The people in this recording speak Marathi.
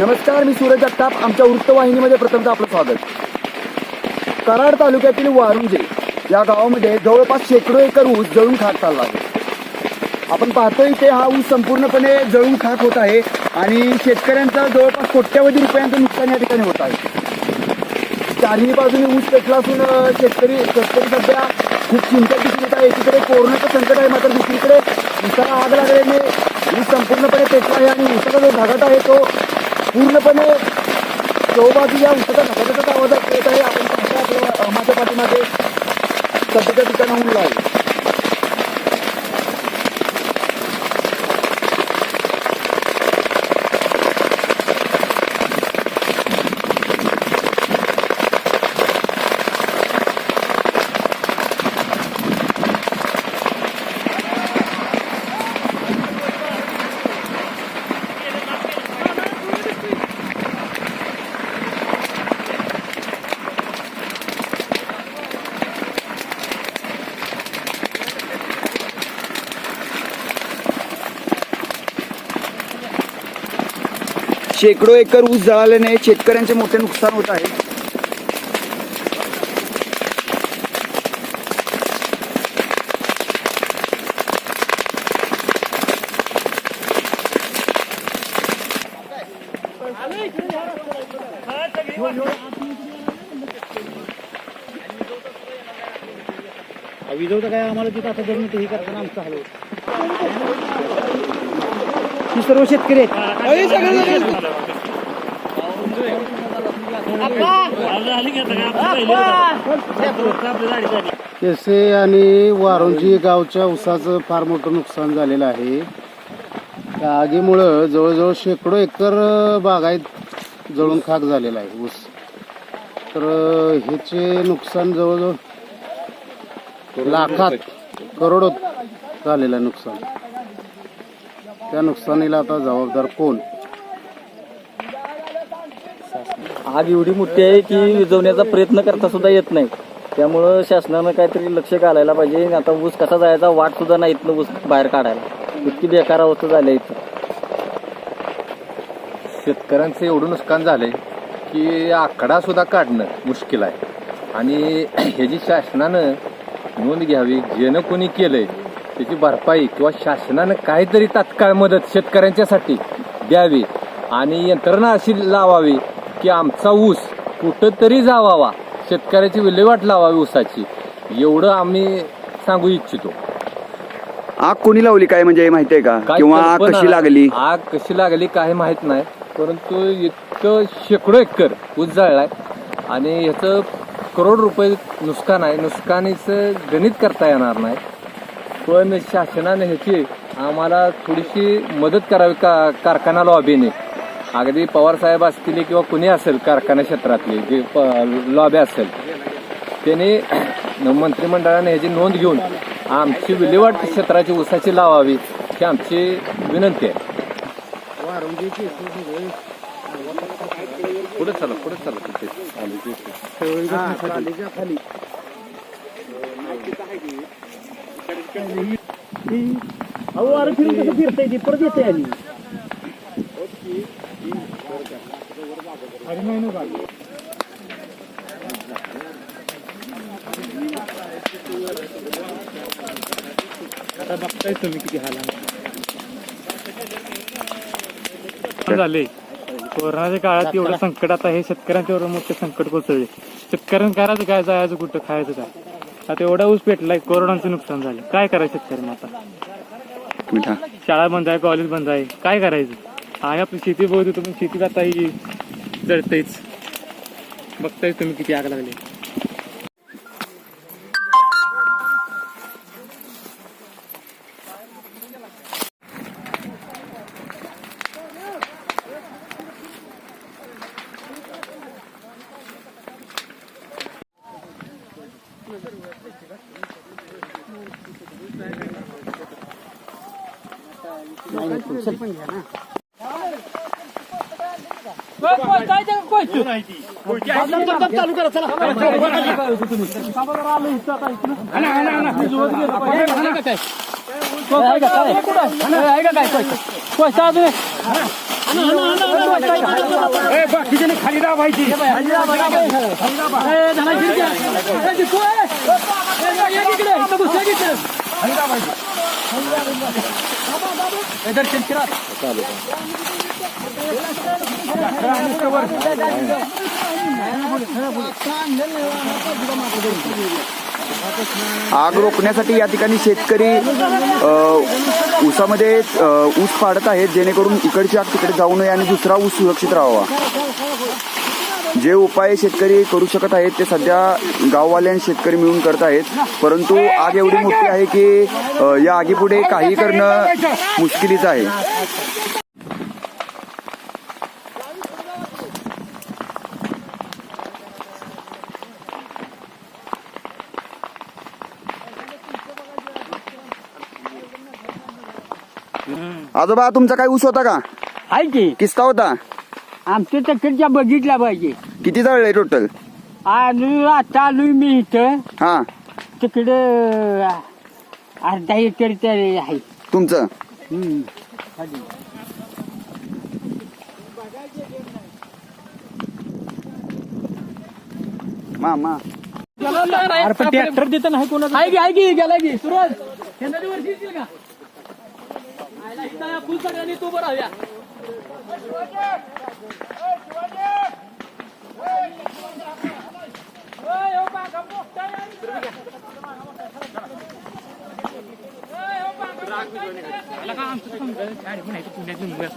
नमस्कार मी सूरज जगताप. आमच्या वृत्तवाहिनीमध्ये प्रथमतः आपलं स्वागत. कराड तालुक्यातील वारुंजे या गावामध्ये जवळपास शेकडो एकर ऊस जळून खाक चालला आहे. आपण पाहतोय इथे हा ऊस संपूर्णपणे जळून खाक होत आहे आणि शेतकऱ्यांचा जवळपास कोट्यावधी रुपयांचं नुकसान या ठिकाणी होत आहे. चारही बाजूने ऊस पेटला असून शेतकरी शेतकरी सध्या खूप चिंता दिसून आहे. एकीकडे कोरोनाचं संकट आहे मात्र दुसरीकडे ऊसाला आग लागल्याने ऊस संपूर्णपणे पेटला आहे आणि ऊसाचा जो धगाट आहे तो पूर्णपणे चौबाजूच्या ऊसाचा धगाटाचाच आवाज येत आहे आपण पाहता आपल्या अं, माझ्या पाठीमागे सध्याच्या ठिकाणाहून आहे शेकडो एकर ऊस जळाल्याने शेतकऱ्यांचे मोठे नुकसान होत आहे. विजवतं काय आम्हाला तिथं आता जमीन हे करताना आमचं हवं ही सर्व शेतकरी आहेत. केसे आणि वारुंजी गावच्या ऊसाचं फार मोठं नुकसान झालेलं आहे. त्या आगीमुळं जवळजवळ शेकडो एकर बागायत जळून खाक झालेला आहे ऊस. तर ह्याचे नुकसान जवळजवळ लाखात करोडोत झालेलं आहे नुकसान. त्या नुकसानीला आता जबाबदार कोण? आग एवढी मोठी आहे की विझवण्याचा प्रयत्न करता सुद्धा येत नाही. त्यामुळं शासनानं काहीतरी लक्ष घालायला पाहिजे. आता ऊस कसा जायचा वाट सुद्धा नाही इथनं ऊस बाहेर काढायला. इतकी बेकार अवस्था झाली इथं. शेतकऱ्यांचं एवढं नुकसान झालंय की आकडा सुद्धा काढणं मुश्किल आहे. आणि ह्याची शासनानं नोंद घ्यावी जेनं कोणी केलंय त्याची भरपाई किंवा शासनानं काहीतरी तात्काळ मदत शेतकऱ्यांच्यासाठी द्यावी आणि यंत्रणा अशी लावावी की आमचा ऊस कुठंतरी जावावा शेतकऱ्याची विल्हेवाट लावावी ऊसाची. एवढं आम्ही सांगू इच्छितो. आग कोणी लावली? काय म्हणजे माहिती आहे का? काय किंवा आग कल्पना कशी नाही. लागली? आग कशी लागली काही माहीत नाही परंतु इतकं शेकडो एकर ऊस जळलाय आणि ह्याचं करोड रुपये नुकसान आहे. नुकसानीचं गणित करता येणार नाही. पण शासनाने ह्याची आम्हाला थोडीशी मदत करावी का कारखाना लॉबीने. अगदी पवार साहेब असतील किंवा कुणी असेल कारखाना क्षेत्रातले जे लॉबी असेल त्याने मंत्रिमंडळाने ह्याची नोंद घेऊन आमची विल्हेवाट क्षेत्राची ऊसाची लावावी ही आमची विनंती आहे. पुढे चला पुढे चला तिथे. अहो अरे फिरून कसं फिरता येते परत येते आली आता बघताय तुम्ही किती हाल झाले कोरोनाच्या काळात एवढं संकट आता हे शेतकऱ्यांच्या एवढं मोठे संकट कोसळले शेतकऱ्यांना करायचं काय जायचं कुठं खायचं काय? आता एवढा ऊस पेटलाय कोरोनाचं नुकसान झालं. काय करायचं शेतकऱ्यांना आता? मिठा. शाळा बंद आहे कॉलेज बंद आहे. काय करायचं? आहे आपली शेती बघू तुम्ही. शेतीत आता ही जळतेच बघताय तुम्ही किती आग लागली. पैसा खाली दाबायची आग रोखण्यासाठी या ठिकाणी शेतकरी ऊसामध्ये ऊस पाडत आहेत जेणेकरून इकडची आग तिकडे जाऊ नये आणि दुसरा ऊस सुरक्षित राहावा. जे उपाय शेतकरी करू शकत आहेत ते सध्या गाववाले आणि शेतकरी मिळून करत आहेत. परंतु आग एवढी मोठी आहे की या आगीपुढे काही करणं मुश्किलीचं आहे. आजोबा तुमचा काय ऊस होता का? आहे की. किस्ता होता? आमच्या तिकडच्या बघितला पाहिजे. किती जळले टोटल आता आलोय मी इथं. हा. तिकडे अर्धा एकर तरी आहे. तुमचं? हम्म. मामा. ट्रॅक्टर देतं नाही कोणाचं. आहे की आहे की गेला की सुरज. वर्षी येतील का? आयला इथं फुल सगळ्यांनी तू बरं हव्या Alaka, am tuttum, yani bu ne, bu ne, bu ne, bu ne,